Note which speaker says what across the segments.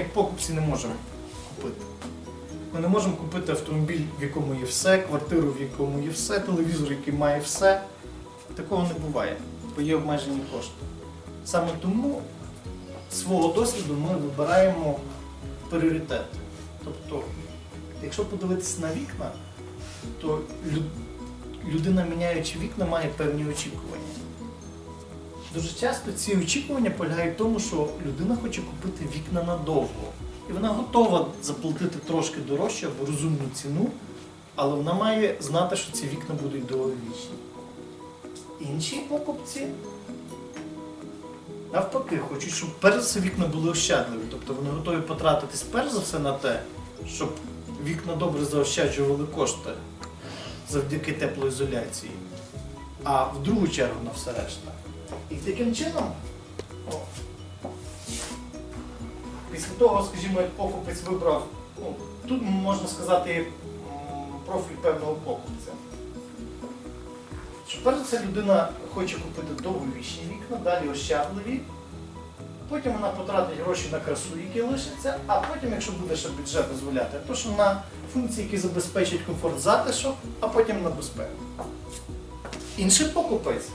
Speaker 1: покупці не можемо купити. Ми не можемо купити автомобіль, в якому є все, квартиру, в якому є все, телевізор, який має все. Такого не буває, бо є обмежені кошти. Саме тому свого досвіду ми вибираємо пріоритет. Тобто, якщо подивитися на вікна, то людина, міняючи вікна, має певні очікування. Дуже часто ці очікування полягають в тому, що людина хоче купити вікна надовго. І вона готова заплатити трошки дорожче або розумну ціну, але вона має знати, що ці вікна будуть довговічні. Інші покупці навпаки хочуть, щоб перш за все вікна були ощадливі. Тобто вони готові потратитись перш за все на те, щоб вікна добре заощаджували кошти завдяки теплоізоляції, а в другу чергу на все решта. І таким чином, о, після того, скажімо, як покупець вибрав, ну, тут можна сказати профіль певного покупця. Що все людина хоче купити довговічні вікна, далі ощадливі. Потім вона потратить гроші на красу, які лишаться, а потім, якщо буде ще бюджет дозволяти, то що на функції, які забезпечать комфорт затишок, а потім на безпеку. Інший покупець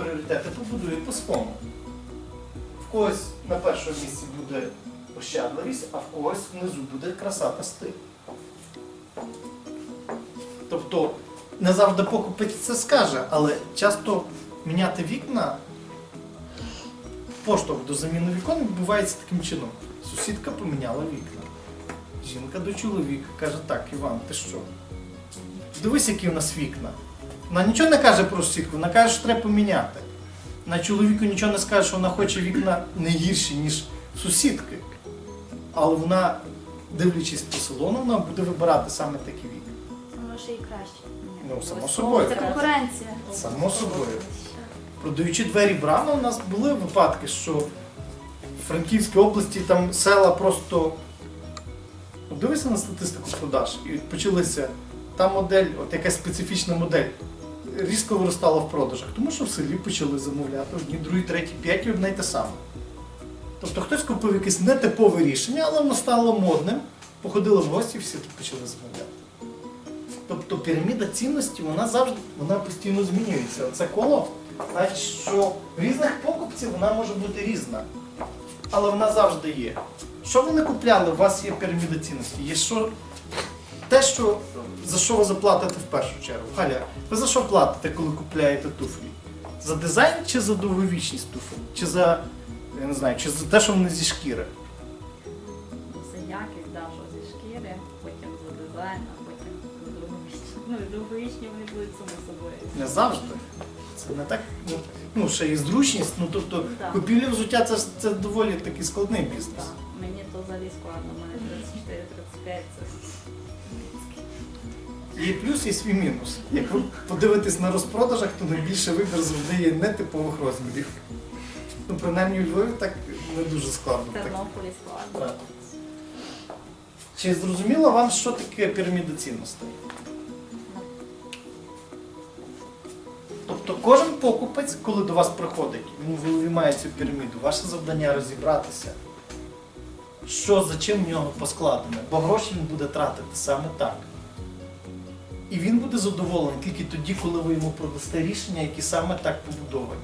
Speaker 1: пріоритети побудує по-своєму. В когось на першому місці буде ощадливість, а в когось внизу буде краса та стиль. Тобто не завжди покупець це скаже, але часто міняти вікна, поштовх до заміни вікон відбувається таким чином. Сусідка поміняла вікна. Жінка до чоловіка каже, так, Іван, ти що? Дивись, які в нас вікна. Вона нічого не каже про сусідку, вона каже, що треба поміняти. На чоловіку нічого не скаже, що вона хоче вікна не гірші, ніж сусідки. Але вона, дивлячись по салону, вона буде вибирати саме такі вікна.
Speaker 2: Воно ще й краще.
Speaker 1: Ну, само собою.
Speaker 2: Це конкуренція.
Speaker 1: Само собою. Продаючи двері брами, у нас були випадки, що в Франківській області там села просто. Дивися на статистику продаж і почалися та модель, от якась специфічна модель, різко виростала в продажах, тому що в селі почали замовляти одні, другі, треті, п'яті одне й те саме. Тобто хтось купив якесь нетипове рішення, але воно стало модним, походили в гості, всі почали замовляти. Тобто піраміда цінності вона завжди вона постійно змінюється. Це коло, значить, що різних покупців вона може бути різна. Але вона завжди є. Що ви не купляли, у вас є піраміда цінності. Є що, те, що, за що ви заплатите в першу чергу. Галя, ви за що платите, коли купляєте туфлі? За дизайн чи за довговічність туфель? Чи за, я не знаю, чи за те, що вони зі шкіри?
Speaker 3: За якість, да, що зі шкіри, потім за дизайн, а потім за довговічні. Ну, довговічні вони будуть само собою.
Speaker 1: Не завжди. Це не так. Ну, ну ще і зручність. Ну тобто
Speaker 3: Так.
Speaker 1: купівля взуття це, це доволі такий складний бізнес.
Speaker 3: Так, взагалі складно, у мене 34-35 це
Speaker 1: Є плюс, є свій мінус. Як ви подивитесь на розпродажах, то найбільше вибір завжди є нетипових розмірів. Ну, принаймні у Львові так не дуже складно.
Speaker 3: в
Speaker 1: Так.
Speaker 3: Тернополі складно.
Speaker 1: Так. Чи зрозуміло вам, що таке піраміда цінностей? Тобто кожен покупець, коли до вас приходить, він в голові має цю піраміду. Ваше завдання розібратися, що за чим в нього поскладене, бо гроші він буде тратити саме так. І він буде задоволений тільки тоді, коли ви йому продасте рішення, які саме так побудовані.